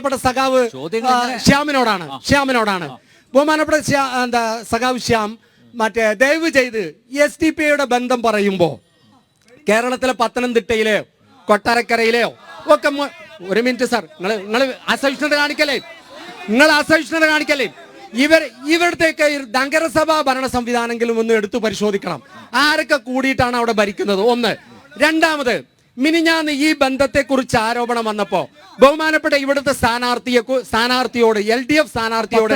പ്രിയപ്പെട്ട സഖാവ്? ശ്യാമിനോടാണ് ശ്യാമിനോടാണ്. ബഹുമാനപ്പെട്ട ശ്യാ എന്താ സഖാവ് ശ്യാം മറ്റേ ദയവ് ചെയ്ത് എസ് ഡി പി യുടെ ബന്ധം പറയുമ്പോ കേരളത്തിലെ പത്തനംതിട്ടയിലെയോ കൊട്ടാരക്കരയിലെയോ ഒക്കെ ഒരു മിനിറ്റ് സാർ നിങ്ങൾ നിങ്ങൾ അസഹിഷ്ണുത കാണിക്കല്ലേ? നിങ്ങൾ അസഹിഷ്ണുത കാണിക്കല്ലേ? ഇവർ ഇവിടത്തേക്ക് നഗരസഭാ ഭരണ സംവിധാനങ്ങളും ഒന്ന് എടുത്തു പരിശോധിക്കണം. ആരൊക്കെ കൂടിയിട്ടാണ് അവിടെ ഭരിക്കുന്നത്? ഒന്ന്. രണ്ടാമത് മിനിഞ്ഞാന്ന് ഈ ബന്ധത്തെക്കുറിച്ച് ആരോപണം വന്നപ്പോ ബഹുമാനപ്പെട്ട ഇവിടുത്തെ സ്ഥാനാർത്ഥിയെ സ്ഥാനാർത്ഥിയോട് എൽ ഡി എഫ് സ്ഥാനാർത്ഥിയോട്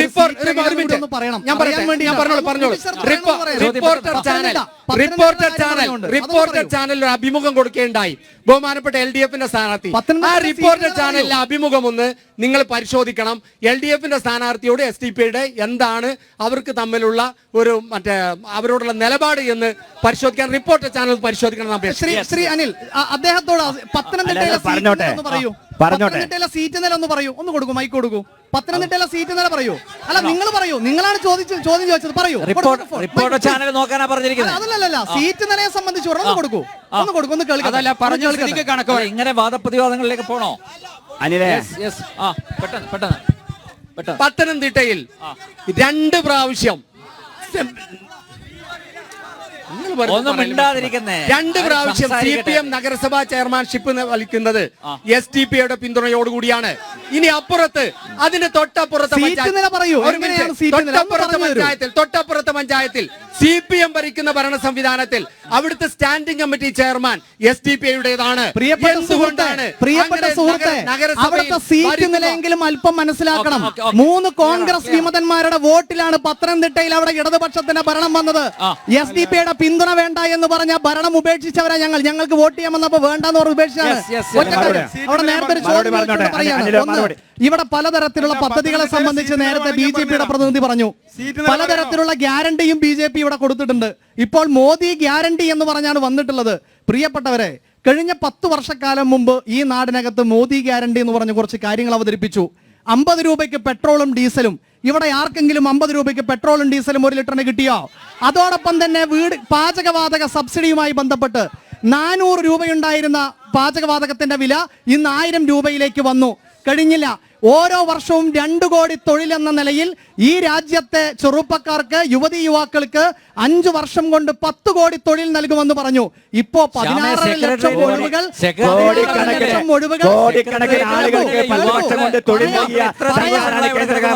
റിപ്പോർട്ട്. ഒന്ന് പറയണം. ഞാൻ പറയാൻ വേണ്ടി ഞാൻ പറഞ്ഞോളൂ പറഞ്ഞോളൂ. Reporter channel. Reporter channel. Reporter ചാനലിൽ ഒരു അഭിമുഖം കൊടുക്കുകയുണ്ടായി ബഹുമാനപ്പെട്ട എൽ ഡി എഫിന്റെ സ്ഥാനാർത്ഥി. ആ റിപ്പോർട്ടർ ചാനലിലെ അഭിമുഖം ഒന്ന് നിങ്ങൾ പരിശോധിക്കണം. എൽ ഡി എഫിന്റെ സ്ഥാനാർത്ഥിയോട് എസ് ഡി പിയുടെ എന്താണ് അവർക്ക് തമ്മിലുള്ള ഒരു മറ്റേ അവരോടുള്ള നിലപാട് എന്ന് പരിശോധിക്കാൻ റിപ്പോർട്ടർ ചാനൽ പരിശോധിക്കണം ശ്രീ ശ്രീ അനിൽ അദ്ദേഹത്തോട് പത്തനംതിട്ടയിലെ സീറ്റ് പറഞ്ഞോട്ടെ. പറഞ്ഞോട്ടെ. പത്തനംതിട്ടയിലെ സീറ്റ് നില ഒന്ന് പറയൂ. ഒന്ന് കൊടുക്കും മൈക്ക് കൊടുക്കൂ. പത്തനംതിട്ടയിലെ സീറ്റ് എന്നാലും പറയൂ. അല്ല നിങ്ങൾ പറയൂ. നിങ്ങളാണ് ചോദിച്ചത് ചോദ്യം ചോദിച്ചത്. പറയൂ. റിപ്പോർട്ട് റിപ്പോർട്ടർ ചാനൽ നോക്കാനാ പറഞ്ഞിരിക്കുന്നത്. അതല്ലല്ല സീറ്റ് നിലയെ സംബന്ധിച്ച് ഒന്ന് കൊടുക്കൂ. ഒന്ന് കൊടുക്കൂ ഒന്ന് കേൾക്കാം അതല്ല പറഞ്ഞു കണക്ക് ഇങ്ങനെ വാദപ്രതിവാദങ്ങളിലേക്ക് പോണോ? അനിലേ. യെസ് ആ പെട്ടെന്ന് പെട്ടെന്ന്. പെട്ടെന്ന്. പത്തനംതിട്ടയിൽ രണ്ട് പ്രാവശ്യം ഒന്നും. മിണ്ടാതിരിക്കുന്നേ. രണ്ട് പ്രാവശ്യം സി പി എം നഗരസഭാ ചെയർമാൻഷിപ്പ് വലിക്കുന്നത് എസ് ടി യുടെ പിന്തുണയോടുകൂടിയാണ് ഇനി അപ്പുറത്ത് അതിന് തൊട്ടപ്പുറത്തെ സീറ്റ് പഞ്ചായത്ത്- നില പറയൂ. ഒരു എങ്ങനെയാണ് മിനിറ്റ്. സീറ്റ് നില? ഒന്ന് തൊട്ടപ്പുറത്തെ പഞ്ചായത്തിൽ തൊട്ടപ്പുറത്തെ പഞ്ചായത്തിൽ സി പി എം ഭരിക്കുന്ന ഭരണ സംവിധാനത്തിൽ അവിടുത്തെ standing committee chairman S D P ഐയുടേതാണ് പ്രിയപ്പെട്ട സുഹൃത്തെ പ്രിയപ്പെട്ട സുഹൃത്തെ അവിടുത്തെ സീറ്റ് നിലയെങ്കിലും അല്പം മനസ്സിലാക്കണം. മൂന്ന് കോൺഗ്രസ് വിമതന്മാരുടെ വോട്ടിലാണ് പത്തനംതിട്ടയിൽ അവിടെ ഇടതുപക്ഷത്തിന്റെ ഭരണം വന്നത്. എസ് ഡി പിയുടെ പിന്തുണ വേണ്ട എന്ന് പറഞ്ഞ ഭരണം ഉപേക്ഷിച്ചവരാ ഞങ്ങൾ. ഞങ്ങൾക്ക് വോട്ട് ചെയ്യാമെന്നപ്പോ വേണ്ടെന്ന് പറഞ്ഞ് ഉപേക്ഷിച്ചാണ്. അവിടെ നേരത്തെ ഒരു ചോദ്യം. ഇവിടെ പലതരത്തിലുള്ള പദ്ധതികളെ സംബന്ധിച്ച് നേരത്തെ ബി ജെ പിയുടെ പ്രതിനിധി പറഞ്ഞു. പലതരത്തിലുള്ള ഗ്യാരണ്ടിയും ബി ജെ പി ഇവിടെ കൊടുത്തിട്ടുണ്ട്. ഇപ്പോൾ മോദി ഗ്യാരണ്ടി എന്ന് പറഞ്ഞാണ് വന്നിട്ടുള്ളത്. പ്രിയപ്പെട്ടവരെ കഴിഞ്ഞ പത്ത് വർഷക്കാലം മുമ്പ് ഈ നാടിനകത്ത് മോദി ഗ്യാരണ്ടി എന്ന് പറഞ്ഞ് കുറച്ച് കാര്യങ്ങൾ അവതരിപ്പിച്ചു. അമ്പത് രൂപയ്ക്ക് പെട്രോളും ഡീസലും. ഇവിടെ ആർക്കെങ്കിലും അമ്പത് രൂപയ്ക്ക് പെട്രോളും ഡീസലും ഒരു ലിറ്ററിന് കിട്ടിയോ? അതോടൊപ്പം തന്നെ വീട് പാചകവാതക സബ്സിഡിയുമായി ബന്ധപ്പെട്ട് നാനൂറ് രൂപയുണ്ടായിരുന്ന പാചകവാതകത്തിന്റെ വില ഇന്ന് ആയിരം രൂപയിലേക്ക് വന്നു. കഴിഞ്ഞില്ല ഓരോ വർഷവും രണ്ടു കോടി തൊഴിൽ എന്ന നിലയിൽ ഈ രാജ്യത്തെ ചെറുപ്പക്കാർക്ക് യുവതി യുവാക്കൾക്ക് അഞ്ചു വർഷം കൊണ്ട് പത്ത് കോടി തൊഴിൽ നൽകുമെന്ന് പറഞ്ഞു. ഇപ്പോ പതിനാറര ലക്ഷം ഒഴിവുകൾ ലക്ഷം ഒഴിവുകൾ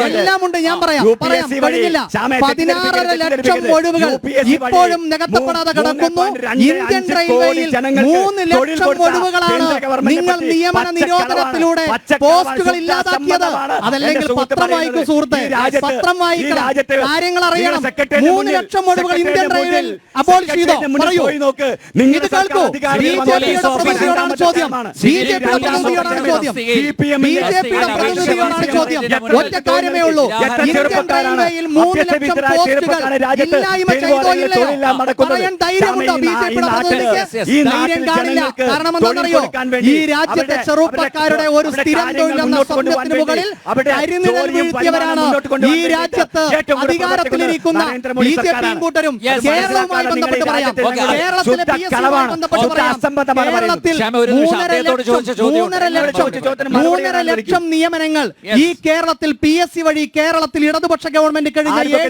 കോടിക്കണക്കിന് ആളുകൾക്ക് പത്ത് വർഷം കൊണ്ട് തൊഴിൽ നൽകിയ സംസ്ഥാന കേന്ദ്ര ഗവൺമെന്റ് എല്ലാം ഉണ്ട് ഞാൻ പറയാം പറയാം കഴിഞ്ഞില്ല പതിനാറര ലക്ഷം ഒഴിവുകൾ ഇപ്പോഴും നികത്തപ്പെടാതെ കിടക്കുന്നു. ഇന്ത്യൻ റെയിൽവേയിൽ മൂന്ന് ലക്ഷം ഒഴിവുകളാണ് നിങ്ങൾ നിയമന നിരോധനത്തിലൂടെ പോസ്റ്റുകൾ ഇല്ലാതാക്കിയത്. അതല്ലെങ്കിൽ പത്രം വായിക്കും സുഹൃത്തെ. പത്രം വായിക്കണം. കാര്യങ്ങൾ അറിയണം. മൂന്ന് ലക്ഷം ഒഴിവുകൾ ഇന്ത്യൻ റെയിൽവേയിൽ അപ്പോൾ ചെയ്തോ? പറയൂ. ഇത് കേൾക്കൂ. ബി ജെ പിയുടെ പ്രതിനിധിയോടാണ് ചോദ്യം. ബി ജെ പിയുടെ പ്രതിനിധിയോടാണ് ചോദ്യം. ബി ജെ പിയുടെ പ്രതിനിധിയോടാണ് ചോദ്യം. ഒറ്റ ഉള്ളൂ. മൂന്ന് ലക്ഷം പോസ്റ്റുകൾ ചെറുപ്പക്കാരെ രാജ്യത്ത് ഇല്ലായ്മ ചെയ്തോ ഇല്ലയോ പറയാൻ ധൈര്യമുണ്ടോ ഈ ബി ജെ പിയുടെ ഈ ധൈര്യം നാട്ടിൽ കാണില്ല. കാരണം എന്താണെന്നറിയോ ഈ രാജ്യത്തെ ചെറുപ്പക്കാരുടെ ഒരു സ്ഥിരം തൊഴിലെന്ന സ്വപ്നത്തിന് മുകളിൽ വീഴ്ത്തിയവരാണ് ഈ രാജ്യത്ത് അധികാരത്തിലിരിക്കുന്ന ബി ജെ പിയും കൂട്ടരും കേരളവുമായി ബന്ധപ്പെട്ട് പറയാം. കേരളത്തിലെ പി ബന്ധപ്പെട്ട് പറയാം. കേരളത്തിൽ മൂന്നര ലക്ഷം മൂന്നര ലക്ഷം നിയമനങ്ങൾ ഈ കേരളത്തിൽ പി എസ് സി വഴി കേരളത്തിൽ ഇടതുപക്ഷ ഗവൺമെന്റ് കഴിഞ്ഞ ഏഴ്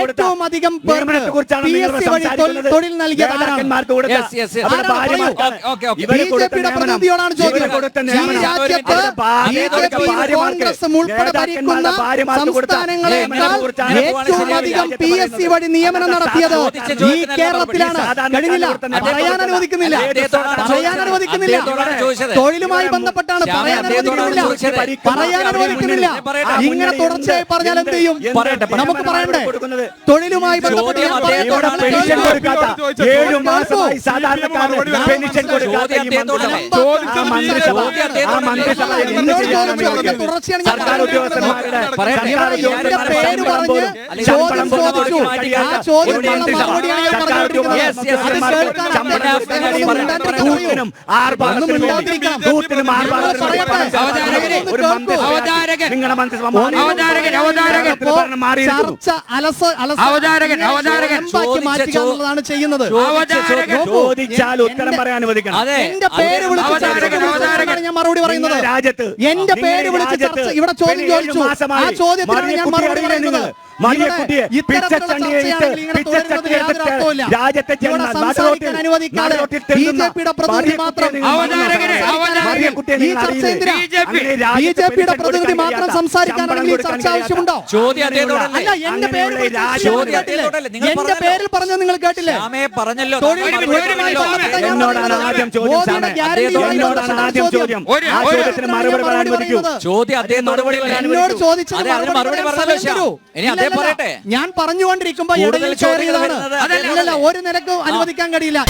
ഏറ്റവും അധികം തൊഴിൽ- ബി ജെ പിയുടെ പ്രതിനിധിയോടാണ് ചോദ്യം. കോൺഗ്രസും ഉൾപ്പെടെ ഭരിക്കുന്ന സംസ്ഥാനങ്ങളെക്കാൾ ഏറ്റവും അധികം പി എസ് സി വഴി നിയമനം നടത്തിയത് ഈ കേരളത്തിലാണ്. കഴിഞ്ഞില്ല. പറയാൻ അനുവദിക്കുന്നില്ല. പറയാൻ. അനുവദിക്കുന്നില്ല. തൊഴിലുമായി ബന്ധപ്പെട്ടാണ് പറയാൻ അനുവദിക്കുന്നില്ല. പറയാൻ അനുവദിക്കുന്നില്ല. ഇങ്ങനെ തുടർച്ചയായി പറഞ്ഞാൽ എന്ത് ചെയ്യും. നമുക്ക് പറയണ്ടേ? തൊഴിലുമായി ബന്ധപ്പെട്ട് ഏഴു മാസമായി സാധാരണക്കാരന് പെൻഷൻ കൊടുക്കാത്ത ഈ മന്ത്രിസഭ, തുടർച്ചയാണ് ശമ്പളം ചോദിച്ചു. ആ ചോദ്യത്തിനുള്ള. മറുപടിയാണ് ഞാൻ. ചർച്ച അലസ അലസ. അവതാരകൻ, ഇങ്ങനെ അവതാരകൻ. സ്വയംപാക്കി മാറ്റുക എന്നുള്ളതാണ് ചെയ്യുന്നത്. ചോദിച്ചാൽ ഉത്തരം പറയാൻ അനുവദിക്കണം. എന്റെ പേര് വിളിച്ച്. ഞാൻ മറുപടി പറയുന്നത് രാജ്യത്ത് എന്റെ പേര് വിളിച്ചു ഇവിടെ ചോദ്യം ചോദിച്ചു. ആ ചോദ്യത്തിന് ചോദ്യത്തിനാണ് ഞാൻ മറുപടി? പറയുന്നത്. മറിയക്കുട്ടിയെ ഇവിടെ ഇത്തരത്തിലുള്ള പിച്ചച്ചണ്ടിയെ ചർച്ചയാണെങ്കിൽ ഇങ്ങനെ പിച്ച തുടരുന്നതിൽ ചട്ടിയെ യാതൊരു എടുത്ത് അർത്ഥവുമില്ല. രാജ്യത്തെ ജനങ്ങൾ ജന- സംസാരിക്കാൻ അനുവദിക്കാതെ ബി ജെ പിയുടെ പ്രതിനിധി മാത്രം നിങ്ങൾ അവതാരകനെ, ബി ജെ പിയുടെ പ്രതിനിധി മാത്രം സംസാരിക്കാനാണെങ്കിൽ ഈ ചർച്ച ആവശ്യമുണ്ടോ? അല്ല എന്റെ പേര് പേരിൽ പറഞ്ഞത് നിങ്ങൾ കേട്ടില്ലേ? പറഞ്ഞല്ലോ. എന്നോട് ചോദിച്ചത് ഞാൻ പറഞ്ഞുകൊണ്ടിരിക്കുമ്പോ ഇടയിൽ കയറിയതാണ്. ഒരു നിലക്കും അനുവദിക്കാൻ കഴിയില്ല.